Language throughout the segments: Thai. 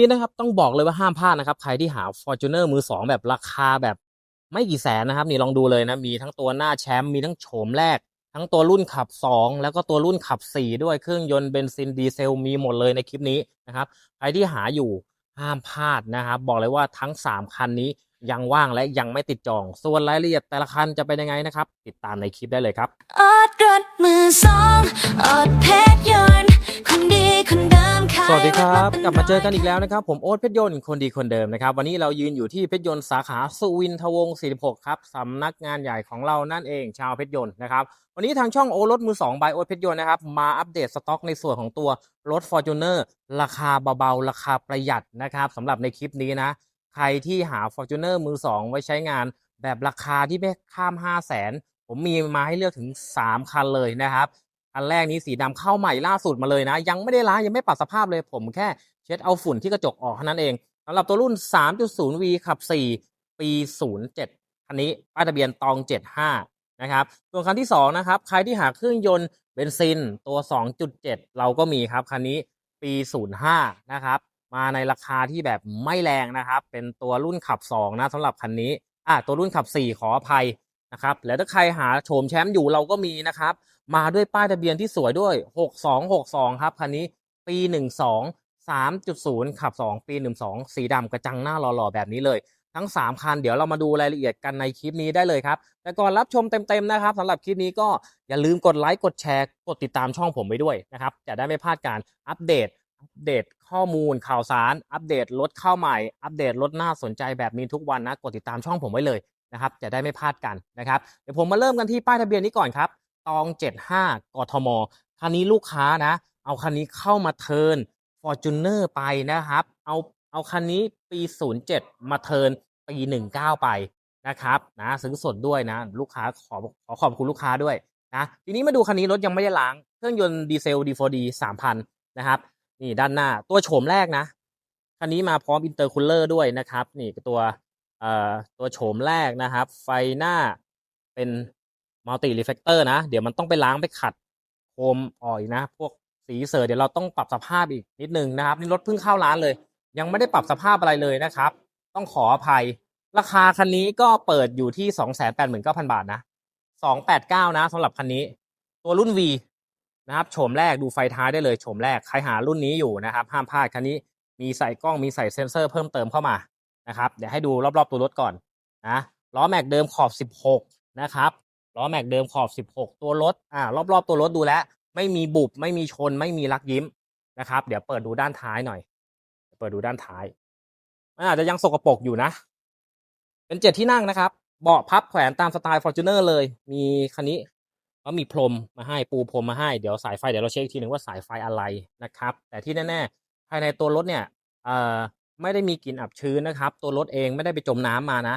นี่นะครับต้องบอกเลยว่าห้ามพลาดนะครับ ใครที่หา Fortuner มือสองแบบราคาแบบไม่กี่แสนนะครับ นี่ลองดูเลยนะ มีทั้งตัวหน้าแชมป์มีทั้งโฉมแรก ทั้งตัวรุ่นขับ 2 แล้วก็ตัวรุ่นขับ 4 ด้วยเครื่องยนต์เบนซินดีเซลมีหมดเลยในคลิปนี้นะครับ ใครที่หาอยู่ห้ามพลาดนะครับ บอกเลยว่าทั้ง 3 คันนี้ยังว่างและยังไม่ติดจอง ส่วนรายละเอียดแต่ละคันจะเป็นยังไงนะครับ ติดตามในคลิปได้เลยครับออดรถมือสองออดเพชรยน สวัสดีครับถกลับมาเจอกันอีกแล้วนะครับ ผมโอ๊ตเพชรยนต์คนดีคนเดิมนะครับ วันนี้เรายืนอยู่ที่เพชรยนต์สาขาสุวินทวงศ์46 ครับสำนักงานใหญ่ของเรานั่นเองชาวเพชรยนต์นะครับ วันนี้ทางช่องโอรถมือ2บายโอ๊ตเพชรยนต์นะครับ มาอัปเดตสต็อกในส่วนของตัวรถ Fortuner ราคาเบาๆ ราคาประหยัดนะครับสำหรับในคลิปนี้นะ ใครที่หา Fortuner มือ 2 ไว้ใช้งานแบบราคาที่ไม่ข้าม 5 0 0แสนผมมีมาให้เลือกถึง 3 คันเลยนะครับ อันแรกนี้สีดำเข้าใหม่ล่าสุดมาเลยนะ ยังไม่ได้ล้างยังไม่ปรับสภาพเลย ผมแค่เช็ดเอาฝุ่นที่กระจกออกเท่านั้นเองสำหรับตัวรุ่น 3.0V ขับ 4 ปี 07คันนี้ป้ายทะเบียนตอง 75 นะครับ ส่วนคันที่ 2 นะครับ ใครที่หาเครื่องยนต์เบนซินตัว 2.7 เราก็มีครับ คันนี้ปี 05 นะครับ มาในราคาที่แบบไม่แรงนะครับ เป็นตัวรุ่นขับ 2 นะสำหรับคันนี้อะตัวรุ่นขับ 4 ขออภัย นะครับแล้วถ้าใครหาโฉมแชมป์อยู่เราก็มีนะครับ มาด้วยป้ายทะเบียนที่สวยด้วย 6262 ครับคันนี้ปี 12 3.0 ขับ 2 ปี 12 สีดำกระจังหน้าหล่อๆ แบบนี้เลย ทั้ง 3 คัน เดี๋ยวเรามาดูรายละเอียดกันในคลิปนี้ได้เลยครับ แต่ก่อนรับชมเต็มๆนะครับสำหรับคลิปนี้ก็อย่าลืมกดไลค์กดแชร์ กดติดตามช่องผมไปด้วยนะครับ จะได้ไม่พลาดการอัปเดตอัปเดตข้อมูลข่าวสาร อัปเดตรถเข้าใหม่ อัปเดตรถน่าสนใจแบบนี้ทุกวันนะ กดติดตามช่องผมไว้เลย นะครับจะได้ไม่พลาดกันนะครับเดี๋ยวผมมาเริ่มกันที่ป้ายทะเบียนนี้ก่อนครับตอง 75 กทมคันนี้ลูกค้านะ เอาคันนี้เข้ามาเทิร์น Fortuner ไปนะครับ เอาเอาคันนี้ปี 07 มาเทิร์นปี 19 ไปนะครับนะซื้อสดด้วยนะ ลูกค้าขอขอขอบคุณลูกค้าด้วยนะทีนี้มาดูคันนี้รถยังไม่ได้ล้าง เครื่องยนต์ดีเซล D4D 3,000 นะครับ นี่ด้านหน้าตัวโฉมแรกนะ คันนี้มาพร้อมอินเตอร์คูลเลอร์ด้วยนะครับ นี่ตัว ตัวโฉมแรกนะครับ ไฟหน้าเป็นมัลติรีเฟกเตอร์นะ เดี๋ยวมันต้องไปล้างไปขัดโคมออกอีกนะ พวกสีเสอร์เดี๋ยวเราต้องปรับสภาพอีกนิดนึงนะครับ นี่รถเพิ่งเข้าร้านเลย ยังไม่ได้ปรับสภาพอะไรเลยนะครับ ต้องขออภัย ราคาคันนี้ก็เปิดอยู่ที่ 289,000 บาทนะ289 นะสำหรับคันนี้ ตัวรุ่น V นะครับโฉมแรกดูไฟท้ายได้เลยโฉมแรกใครหารุ่นนี้อยู่นะครับ ห้ามพลาดคันนี้มีใส่กล้องมีใส่เซ็นเซอร์เพิ่มเติมเข้ามา นะครับ เดี๋ยวให้ดูรอบๆตัวรถก่อนนะล้อแม็กเดิมขอบ 16 นะครับล้อแม็กเดิมขอบ 16 ตัวรถอ่ารอบๆตัวรถดูแลวไม่มีบุบไม่มีชน ไม่มีลักยิ้มนะครับ เดี๋ยวเปิดดูด้านท้ายหน่อย เปิดดูด้านท้ายมันอาจจะยังสกปรกอยู่นะ เป็นเจ็ดที่นั่งนะครับ เบาะพับแขวนตามสไตล์ Fortuner เลย มีคันนี้ก็มีพรมมาให้ปูพรมมาให้เดี๋ยวสายไฟเดี๋ยวเราเช็คอีกทีหนึ่งว่าสายไฟอะไรนะครับ แต่ที่แน่ๆภายในตัวรถเนี่ยเอ่อ ไม่ได้มีกลิ่นอับชื้นนะครับ ตัวรถเองไม่ได้ไปจมน้ำมานะ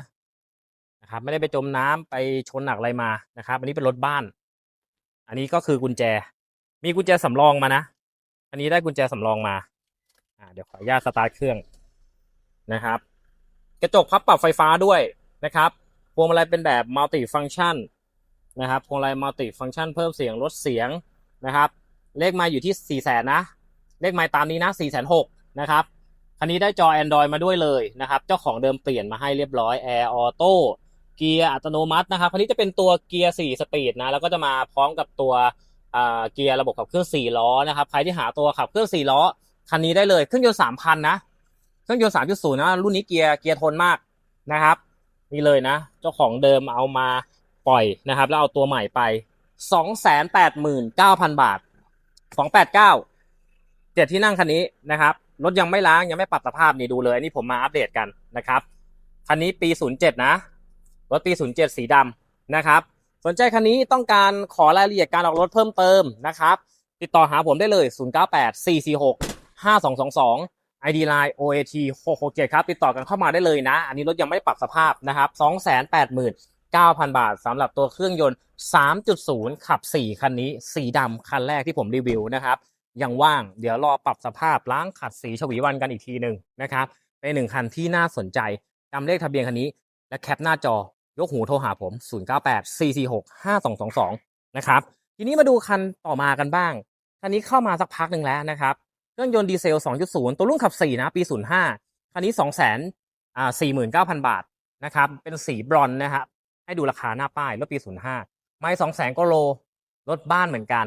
นะครับ ไม่ได้ไปจมน้ำไปชนหนักอะไรมานะครับ อันนี้เป็นรถบ้าน อันนี้ก็คือกุญแจ มีกุญแจสำรองมานะ อันนี้ได้กุญแจสำรองมาอ่าเดี๋ยวขออนุญาตสตาร์ทเครื่องนะครับ กระจกพับปรับไฟฟ้าด้วยนะครับพวงมาลัยเป็นแบบมัลติฟังชันนะครับพวงมาลัยมัลติฟังชันเพิ่มเสียงลดเสียงนะครับ เลขไมาอยู่ที่4ี่แสนนะ เลขไมาตามนี้นะ4ี่แสนหกนะครับ คันนี้ได้จอ Android มาด้วยเลยนะครับ เจ้าของเดิมเปลี่ยนมาให้เรียบร้อย Air Auto เกียร์อัตโนมัตินะครับ คันนี้จะเป็นตัวเกียร์ 4 สปีดนะ แล้วก็จะมาพร้อมกับตัวเกียร์ระบบขับเคลื่อน 4 ล้อนะครับ ใครที่หาตัวขับเคลื่อน 4 ล้อ คันนี้ได้เลย เครื่องยนต์ 3,000 นะ เครื่องยนต์ 3.0 นะ รุ่นนี้เกียร์เกียร์ทนมากนะครับ นี่เลยนะ เจ้าของเดิมเอามาปล่อยนะครับ แล้วเอาตัวใหม่ไป 289,000 บาท 289เจ็ดที่นั่งคันนี้นะครับ รถยังไม่ล้างยังไม่ปรับสภาพนี่ดูเลยอันนี่ผมมาอัปเดตกันนะครับคันนี้ปี 07 นะรถปี 07 สีดำนะครับ สนใจคันนี้ต้องการขอรายละเอียดการออกรถเพิ่มเติมนะครับ ติดต่อหาผมได้เลย 098 446 5222 ID Line OAT 667 ครับ ติดต่อกันเข้ามาได้เลยนะ อันนี้รถยังไม่ปรับสภาพนะครับ 289,000 บาทสำหรับตัวเครื่องยนต์ 3.0 ขับ 4 คันนี้ สีดำคันแรกที่ผมรีวิวนะครับ ยังว่าง เดี๋ยวรอปรับสภาพล้างขัดสีฉวีวันกันอีกทีหนึ่งนะครับ เป็นหนึ่งคันที่น่าสนใจจำเลขทะเบียนคันนี้ และแคปหน้าจอยกหูโทรหาผม 098 446 5222 นะครับ ทีนี้มาดูคันต่อมากันบ้าง คันนี้เข้ามาสักพักหนึ่งแล้วนะครับเครื่องยนต์ดีเซล 2.0 ตัวรุ่นขับ 4 นะ ปี 05 คันนี้ 2 0 0 0 0อ่า49,000 บาทนะครับ เป็นสีบรอนนะครับ ให้ดูราคาหน้าป้าย รถปี 05 ไม่ 2 0 0 0 0 0ก็โล รถบ้านเหมือนกัน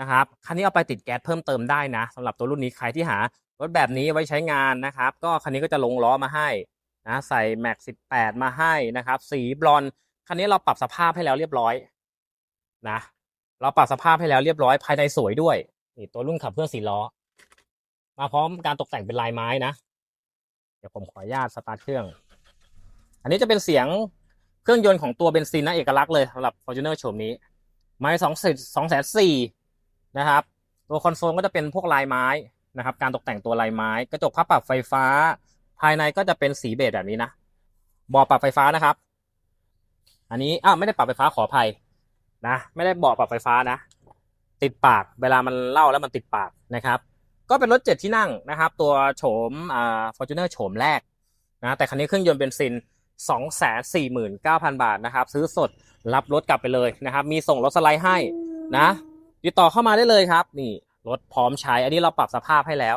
นะครับคันนี้เอาไปติดแก๊สเพิ่มเติมได้นะสำหรับตัวรุ่นนี้ใครที่หารถแบบนี้ไว้ใช้งานนะครับ ก็คันนี้ก็จะลงล้อมาให้นะใส่แม็ก18มาให้นะครับ สีบรอนคันนี้เราปรับสภาพให้แล้วเรียบร้อยนะเราปรับสภาพให้แล้วเรียบร้อยภายในสวยด้วยนี่ตัวรุ่นขับเคลื่อสี่ล้อ มาพร้อมการตกแต่งเป็นลายไม้นะ เดี๋ยวผมขออนุญาตสตาร์ทเครื่อง อันนี้จะเป็นเสียงเครื่องยนต์ของตัวเบนซินนะเอกลักษณ์เลยสำหรับ Fortuner โฉมนี้ ไม้สองสิบสองแสนสี่ นะครับ ตัวคอนโซลก็จะเป็นพวกลายไม้นะครับ การตกแต่งตัวลายไม้ กระจกพับปรับไฟฟ้า ภายในก็จะเป็นสีเบจแบบนี้นะเบาะปรับไฟฟ้านะครับ อันนี้อ้าวไม่ได้ปรับไฟฟ้าขออภัยนะไม่ได้เบาะปรับไฟฟ้านะ ติดปากเวลามันเล่าแล้วมันติดปากนะครับ ก็เป็นรถเจ็ดที่นั่งนะครับ ตัวโฉมอ่า Fortuner โฉมแรกนะแต่คันนี้เครื่องยนต์เบนซิน249,000 บาทนะครับ ซื้อสดรับรถกลับไปเลยนะครับ มีส่งรถสไลด์ให้นะ ติดต่อเข้ามาได้เลยครับ นี่รถพร้อมใช้ อันนี้เราปรับสภาพให้แล้ว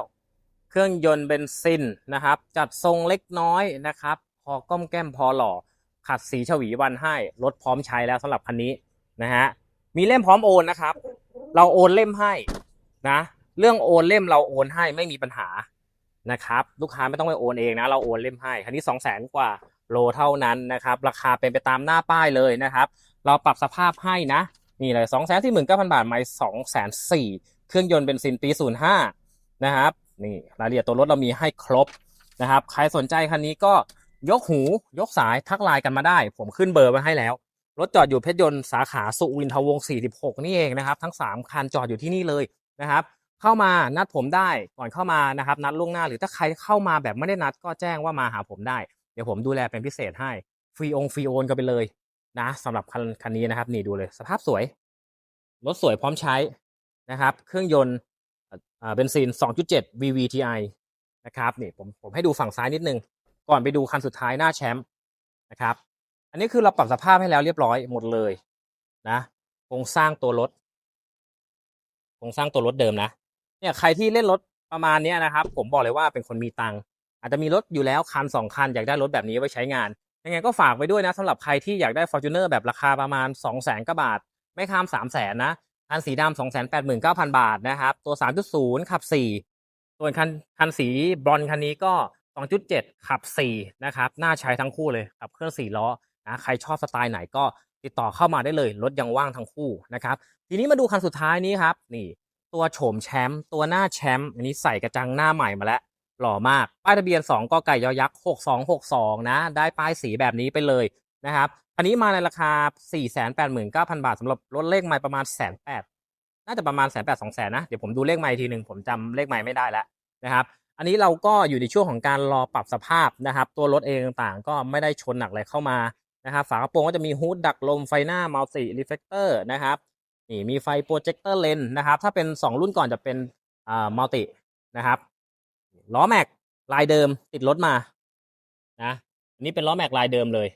เครื่องยนต์เบนซินนะครับ จัดทรงเล็กน้อยนะครับ พอก้มแก้มพอหล่อ ขัดสีฉวีวันให้รถพร้อมใช้แล้วสำหรับคันนี้นะฮะมีเล่มพร้อมโอนนะครับ เราโอนเล่มให้นะเรื่องโอนเล่มเราโอนให้ไม่มีปัญหานะครับ ลูกค้าไม่ต้องไปโอนเองนะ เราโอนเล่มให้คันนี้สองแสนกว่าโลเท่านั้นนะครับ ราคาเป็นไปตามหน้าป้ายเลยนะครับ เราปรับสภาพให้นะ นี่เลยสองแสนที่หมื่นเก้าพันบาทไม่สองแสนสี่เครื่องยนต์เบนซินปีศูนย์ห้านะครับ นี่รายละเอียดตัวรถเรามีให้ครบนะครับ ใครสนใจคันนี้ก็ยกหูยกสายทักไลน์กันมาได้ ผมขึ้นเบอร์ไว้ให้แล้ว รถจอดอยู่เพชรยนต์สาขาสุวินทวงศ์46 นี่เองนะครับ ทั้ง 3 คันจอดอยู่ที่นี่เลยนะครับ เข้ามานัดผมได้ก่อนเข้ามานะครับ นัดล่วงหน้าหรือถ้าใครเข้ามาแบบไม่ได้นัดก็แจ้งว่ามาหาผมได้ เดี๋ยวผมดูแลเป็นพิเศษให้ ฟรีองฟรีโอนกันไปเลย นะสำหรับคันคันนี้นะครับ นี่ดูเลยสภาพสวย รถสวยพร้อมใช้นะครับ เครื่องยนต์เบนซิน 2.7 VVTi นะครับนี่ผมผมให้ดูฝั่งซ้ายนิดนึง ก่อนไปดูคันสุดท้ายหน้าแชมป์นะครับ อันนี้คือเราปรับสภาพให้แล้วเรียบร้อยหมดเลยนะโครงสร้างตัวรถโครงสร้างตัวรถเดิมนะเนี่ยใครที่เล่นรถประมาณนี้นะครับ ผมบอกเลยว่าเป็นคนมีตังค์อาจจะมีรถอยู่แล้วคันสองคันอยากได้รถแบบนี้ไว้ใช้งาน ยังไงก็ฝากไว้ด้วยนะสำหรับใครที่อยากได้ Fortuner แบบราคาประมาณ 2 0 0แสนกว่าบาท ไม่ข้าม 3 0 0แสนนะคันสีดำ2 8 9 0 0 0 บาทนะครับ ตัว 3.0 ขับ 4 ส่วนคันคันสีบรอนคันนี้ก็ 2.7 ขับ 4 นะครับน่าใช้ทั้งคู่เลยขับเครื่อง4ล้อนะใครชอบสไตล์ไหนก็ติดต่อเข้ามาได้เลยรถยังว่างทั้งคู่นะครับทีนี้มาดูคันสุดท้ายนี้ครับนี่ตัวโฉมแชมป์ตัวหน้าแชมป์อันนี้ใส่กระจังหน้าใหม่มาแล้ว หล่อมาก ป้ายทะเบียน 2กไก่ยอยักษ์6262 นะ ได้ป้ายสีแบบนี้ไปเลยนะครับ อันนี้มาในราคา 489,000 บาทสำหรับรถเลขใหม่ประมาณแสนแปดน่าจะประมาณแสนแปดสองแสนนะ เดี๋ยวผมดูเลขใหม่ทีหนึ่งผมจำเลขใหม่ไม่ได้แล้วนะครับ อันนี้เราก็อยู่ในช่วงของการรอปรับสภาพนะครับ ตัวรถเองต่างๆ ก็ไม่ได้ชนหนักอะไรเข้ามานะครับ ฝากระโปรงก็จะมีฮูดดักลมไฟหน้ามัลติรีเฟลเตอร์นะครับนี่มีไฟโปรเจคเตอร์เลนนะครับ ถ้าเป็น 2 รุ่นก่อนจะเป็นอ่ามัลตินะครับ ล้อแม็กลายเดิมติดรถมานะอันนี้เป็นล้อแม็กลายเดิมเลย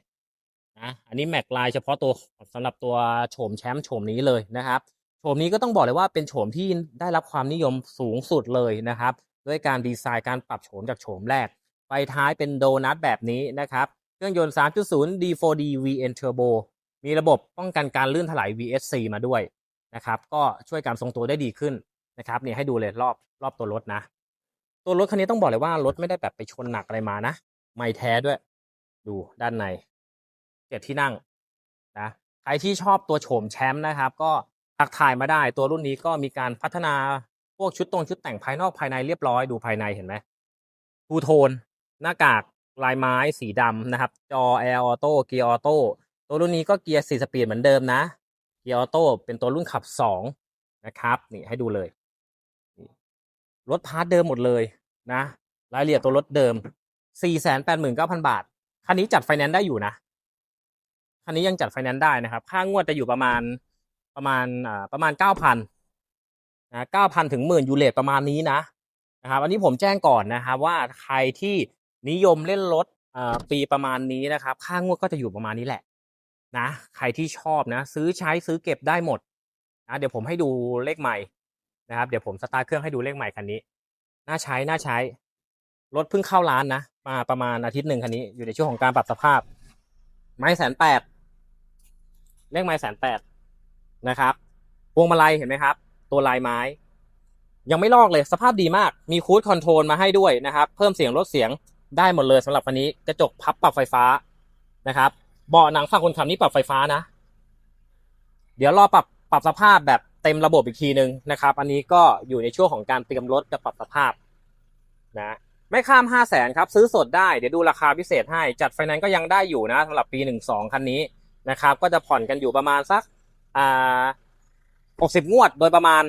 นะอันนี้แม็กลายเฉพาะตัวสำหรับตัวโฉมแชมป์โฉมนี้เลยนะครับโฉมนี้ก็ต้องบอกเลยว่าเป็นโฉมที่ได้รับความนิยมสูงสุดเลยนะครับ ด้วยการดีไซน์การปรับโฉมจากโฉมแรกไฟท้ายเป็นโดนัทแบบนี้นะครับ เครื่องยนต์ 3.0 D4D VN Turbo มีระบบป้องกันการลื่นถลาย VSC มาด้วยนะครับ ก็ช่วยการทรงตัวได้ดีขึ้นนะครับนี่ให้ดูเลยรอบรอบตัวรถนะ ตัวรถคันนี้ต้องบอกเลยว่ารถไม่ได้แบบไปชนหนักอะไรมานะ ไม่แท้ด้วย ดูด้านในเจ็ดที่นั่งนะใครที่ชอบตัวโฉมแชมป์นะครับ ก็ทักทายมาได้ ตัวรุ่นนี้ก็มีการพัฒนาพวกชุดตรงชุดแต่งภายนอกภายในเรียบร้อยดูภายในเห็นไหมทูโทน หน้ากากลายไม้สีดำนะครับ จอแอร์ออโต้เกียร์ออโต้ตัวรุ่นนี้ก็เกียร์สี่สปีดเหมือนเดิมนะเกียร์ออโต้เป็นตัวรุ่นขับสองนะครับ นี่ให้ดูเลย รถพาร์ทเดิมหมดเลยนะรายละเอียดตัวรถเดิม 489,000 บาท คันนี้จัดไฟแนนซ์ได้อยู่นะ คันนี้ยังจัดไฟแนนซ์ได้นะครับ ค่างวดจะอยู่ประมาณประมาณอ่าประมาณ 9,000นะ9,000 ถึงหมื่นยูเลตประมาณนี้นะนะครับ อันนี้ผมแจ้งก่อนนะครับว่าใครที่นิยมเล่นรถอ่าปีประมาณนี้นะครับ ค่างวดก็จะอยู่ประมาณนี้แหละนะ ใครที่ชอบนะ ซื้อใช้ซื้อเก็บได้หมดนะเดี๋ยวผมให้ดูเลขใหม่ นะครับเดี๋ยวผมสตาร์ทเครื่องให้ดูเลขใหม่คันนี้ น่าใช้ น่าใช้ รถเพิ่งเข้าร้านนะ มาประมาณอาทิตย์หนึ่งคันนี้ อยู่ในช่วงของการปรับสภาพ ไม้แสนแปด เลขไม้แสนแปดนะครับพวงมาลัยเห็นไหมครับ ตัวลายไม้ ยังไม่ลอกเลยสภาพดีมาก มีคูดคอนโทรลมาให้ด้วยนะครับ เพิ่มเสียงลดเสียงได้หมดเลยสำหรับคันนี้ กระจกพับปรับไฟฟ้านะครับ เบาะหนังฝั่งคนขับนี่ปรับไฟฟ้านะ เดี๋ยวรอปรับปรับสภาพแบบ เต็มระบบอีกทีหนึ่งนะครับ อันนี้ก็อยู่ในช่วงของการเตรียมรถกับปรับสภาพนะไม่ข้ามห้าแสนครับ ซื้อสดได้เดี๋ยวดูราคาพิเศษให้ จัดไฟแนนซ์ก็ยังได้อยู่นะสำหรับปีหนึ่งสองคันนี้นะครับ ก็จะผ่อนกันอยู่ประมาณสักอ่าหกสิบงวดโดยประมาณ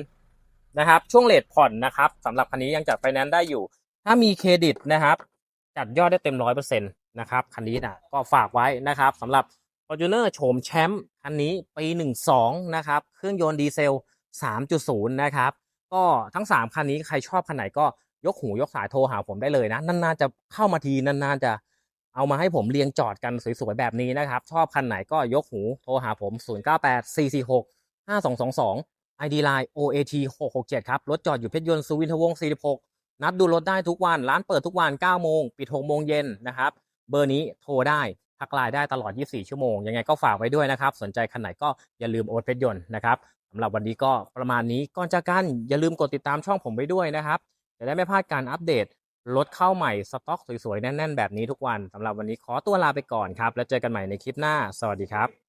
นะครับ ช่วงเลทผ่อนนะครับสำหรับคันนี้ยังจัดไฟแนนซ์ได้อยู่ ถ้ามีเครดิตนะครับ จัดยอดได้เต็มร้อยเปอร์เซ็นต์นะครับคันนี้นะก็ฝากไว้นะครับสำหรับ Fortuner โฉมแชมป์คันนี้ปี 12 นะครับ เครื่องยนต์ดีเซล 3.0 นะครับ ก็ทั้ง 3 คันนี้ใครชอบคันไหนก็ยกหูยกสายโทรหาผมได้เลยนะ นานๆจะเข้ามาที นานๆจะเอามาให้ผมเรียงจอดกันสวยๆแบบนี้นะครับ ชอบคันไหนก็ยกหูโทรหาผม 098446 5222 ID Line OAT 667 ครับ รถจอดอยู่เพชรยนต์สุวินทวงศ์46 นัดดูรถได้ทุกวัน ร้านเปิดทุกวัน 9 โมง ปิด 6 โมงเย็นนะครับ เบอร์นี้โทรได้ ทักไลน์ได้ตลอด 24 ชั่วโมง ยังไงก็ฝากไว้ด้วยนะครับ สนใจคันไหนก็อย่าลืมโอ๊ตเพชรยนต์นะครับสำหรับวันนี้ก็ประมาณนี้ก่อนจากกันอย่าลืมกดติดตามช่องผมไว้ด้วยนะครับจะได้ไม่พลาดการอัปเดตรถเข้าใหม่สต็อกสวยๆแน่นๆแบบนี้ทุกวันสำหรับวันนี้ขอตัวลาไปก่อนครับ แล้วเจอกันใหม่ในคลิปหน้า สวัสดีครับ